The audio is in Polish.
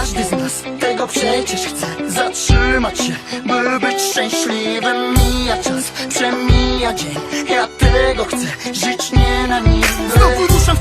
Każdy z nas tego przecież chce. Zatrzymać się, by być szczęśliwym. Mija czas, przemija dzień. Ja tego chcę, żyć nie na nim. Znowu ruszam w